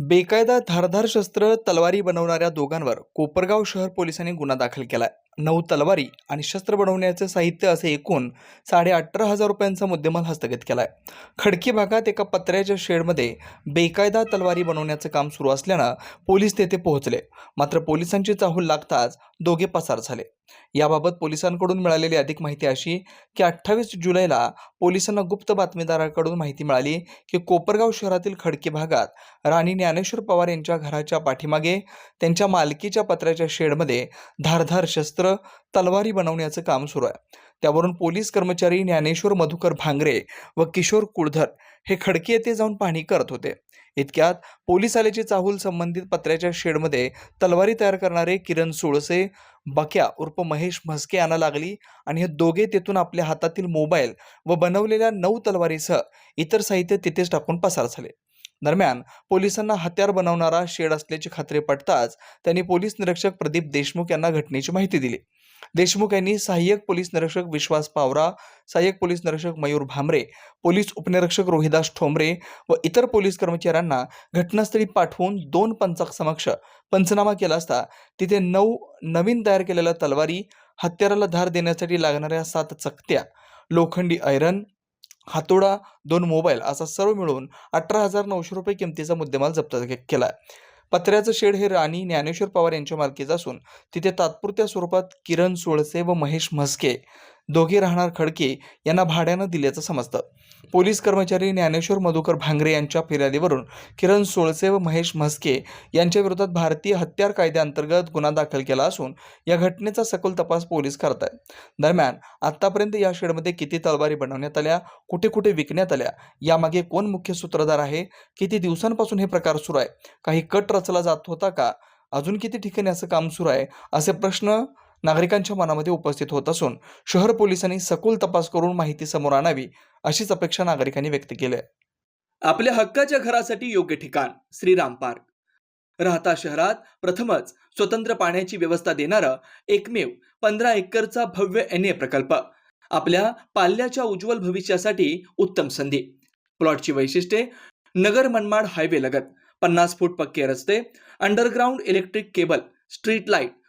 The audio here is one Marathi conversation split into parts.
बेकायदा धारधार शस्त्र तलवारी बनवणाऱ्या दोघांवर कोपरगाव शहर पोलिसांनी गुन्हा दाखल केलाय. नऊ तलवारी आणि शस्त्र बनवण्याचे साहित्य असे एकूण साडे अठरा हजार रुपयांचा मुद्देमाल हस्तगत आहे खडकी भागात एका पत्र्याच्या शेडमध्ये बेकायदा तलवारी बनवण्याचं काम सुरू असल्यानं पोलीस तेथे पोहोचले. मात्र पोलिसांची चाहूल लागताच दोघे पसार झाले. याबाबत पोलिसांकडून मिळालेली अधिक माहिती अशी की अठ्ठावीस जुलैला पोलिसांना गुप्त बातमीदाराकडून माहिती मिळाली की कोपरगाव शहरातील खडकी भागात राणी ज्ञानेश्वर पवार यांच्या घराच्या पाठीमागे त्यांच्या मालकीच्या पत्र्याच्या शेडमध्ये धारधार शस्त्र तलवारी बनवण्याचं काम सुरू आहे. त्यावरून पोलीस कर्मचारी ज्ञानेश्वर मधुकर भांगरे व किशोर कुळधर हे खडकी येथे जाऊन पाहणी करत होते. इतक्यात पोलीस आल्याची चाहूल संबंधित पत्र्याच्या शेडमध्ये तलवारी तयार करणारे किरण सुळसे बक्या उर्फ महेश म्हस्के आणा लागली आणि हे दोघे तेथून आपल्या हातातील मोबाईल व बनवलेल्या नऊ तलवारीसह इतर साहित्य तिथेच टाकून पसार झाले. दरम्यान पोलिसांना हत्यार बनवणारा शेड असल्याची खात्री पडताच त्यांनी पोलीस निरीक्षक प्रदीप देशमुख यांना घटनेची माहिती दिली. देशमुख यांनी सहाय्यक पोलीस निरीक्षक विश्वास पावरा सहाय्यक पोलीस निरीक्षक मयूर भामरे पोलीस उपनिरीक्षक रोहिदास ठोंबरे व इतर पोलीस कर्मचाऱ्यांना घटनास्थळी पाठवून दोन पंचासमक्ष पंचनामा केला असता तिथे नऊ नवीन तयार केलेल्या तलवारी हत्याराला धार देण्यासाठी लागणाऱ्या सात चकत्या लोखंडी ऐरन हातोडा दोन मोबाईल असा सर्व मिळून अठरा हजार नऊशे रुपये किमतीचा मुद्देमाल जप्त केला पत्र्याचं शेड हे राणी ज्ञानेश्वर पवार यांच्या मालकीचं असून तिथे तात्पुरत्या स्वरूपात किरण सोळसे व महेश म्हस्के दोघे राहणार खडके यांना भाड्यानं दिल्याचं समजतं. पोलीस कर्मचारी ज्ञानेश्वर मधुकर भांगरे यांच्या फिर्यादीवरून किरण सोळसे व महेश म्हस्के यांच्या विरोधात भारतीय हत्यार कायद्याअंतर्गत गुन्हा दाखल केला असून या घटनेचा सखोल तपास पोलीस करत आहेत दरम्यान आतापर्यंत या शेडमध्ये किती तलवारी बनवण्यात आल्या कुठे कुठे विकण्यात आल्या यामागे कोण मुख्य सूत्रधार आहे किती दिवसांपासून हे प्रकार सुरू आहे काही कट रचला जात होता का अजून किती ठिकाणी असं काम सुरू आहे असे प्रश्न नागरिकांच्या मनामध्ये उपस्थित होत असून शहर पोलिसांनी सखोल तपास करून माहिती समोर आणावी अशीच अपेक्षा नागरिकांनी व्यक्त केली आहे. आपल्या हक्काच्या घरासाठी योग्य ठिकाण श्रीराम पार्क. राहता शहरात प्रथमच स्वतंत्र पाण्याची व्यवस्था देणारं एकमेव पंधरा एकरचा भव्य एन ए प्रकल्प. आपल्या पाल्याच्या उज्ज्वल भविष्यासाठी उत्तम संधी. प्लॉटची वैशिष्ट्ये नगर मनमाड हायवे लगत पन्नास फूट पक्के रस्ते underground electric cable street light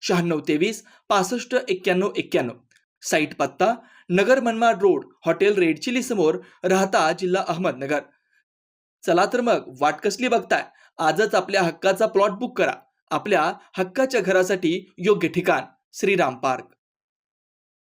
शहाण्णव तेवीस पासष्ट एक्क्याण्णव एक्क्याण्णव. साईट पत्ता Nagar Manmad road hotel red chili समोर राहता जिल्हा अहमदनगर. चला तर मग वाट कसली बघताय? आजच आपल्या हक्काचा प्लॉट बुक करा. आपल्या हक्काच्या घरासाठी योग्य ठिकाण श्रीराम पार्क.